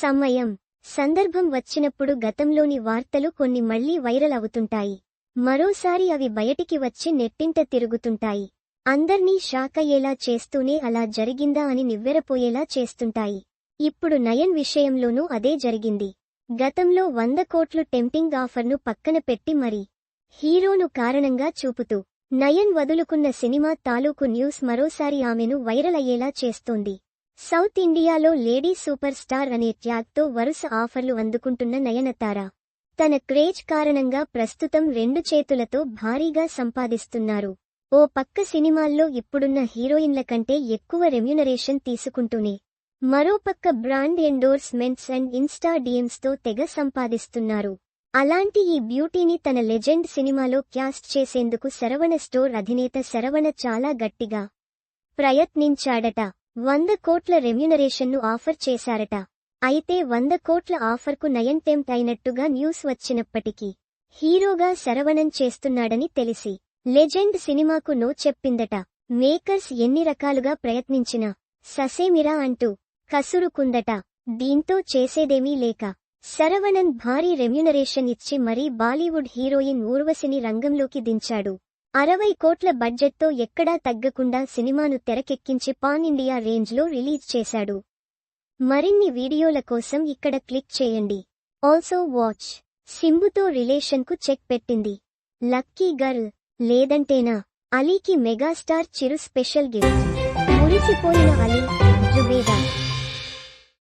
సమయం. సందర్భం వచ్చినప్పుడు గతంలోని వార్తలు కొన్ని మళ్ళీ వైరల్ అవుతుంటాయి. మరోసారి అవి బయటికి వచ్చి నెట్టింట తిరుగుతుంటాయి. అందర్నీ షాక్ అయ్యేలా చేస్తూనే అలా జరిగిందా అని నివ్వెరపోయేలా చేస్తుంటాయి. ఇప్పుడు నయన్ విషయంలోనూ అదే జరిగింది. గతంలో వంద కోట్లు టెంప్టింగ్ ఆఫర్ను పక్కన పెట్టి మరి హీరోను కారణంగా చూపుతూ నయన్ వదులుకున్న సినిమా తాలూకు న్యూస్ మరోసారి ఆమెను వైరల్ అయ్యేలా చేస్తోంది. సౌత్ ఇండియాలో లేడీ సూపర్ స్టార్ అనే ట్యాగ్తో వరుస ఆఫర్లు అందుకుంటున్న నయనతార తన క్రేజ్ కారణంగా ప్రస్తుతం రెండు చేతులతో భారీగా సంపాదిస్తున్నారు. ఓ పక్క సినిమాల్లో ఇప్పుడున్న హీరోయిన్ల కంటే ఎక్కువ రెమ్యునరేషన్ తీసుకుంటూనే మరోపక్క బ్రాండ్ ఎండోర్స్మెంట్స్ అండ్ ఇన్స్టా తో తెగ సంపాదిస్తున్నారు. అలాంటి ఈ బ్యూటీని తన లెజెండ్ సినిమాలో క్యాస్ట్ చేసేందుకు శరవణ స్టోర్ అధినేత శరవణ చాలా గట్టిగా ప్రయత్నించాడట. వంద కోట్ల రెమ్యునరేషన్ను ఆఫర్ చేశారట. అయితే వంద కోట్ల ఆఫర్కు నయన్ టెంప్ట్ అయినట్టుగా న్యూస్ వచ్చినప్పటికీ హీరోగా శరవణం చేస్తున్నాడని తెలిసి లెజెండ్ సినిమాకు నో చెప్పిందట. మేకర్స్ ఎన్ని రకాలుగా ప్రయత్నించినా ససేమిరా అంటూ కసురుకుందట. దీంతో చేసేదేమీ లేక శరవణన్ భారీ రెమ్యునరేషన్ ఇచ్చి మరీ బాలీవుడ్ హీరోయిన్ ఊర్వశిని రంగంలోకి దించాడు. అరవై కోట్ల బడ్జెట్తో ఎక్కడా తగ్గకుండా సినిమాను తెరకెక్కించి పాన్ ఇండియా రేంజ్లో రిలీజ్ చేశాడు. మరిన్ని వీడియోల కోసం ఇక్కడ క్లిక్ చేయండి. Also watch. సింబుతో రిలేషన్కు చెక్ పెట్టింది. Lucky girl. లేదంటేనా? అలీకి మెగాస్టార్ చిరు స్పెషల్ గిఫ్ట్. మురిసిపోయిన అలీ జుబేదా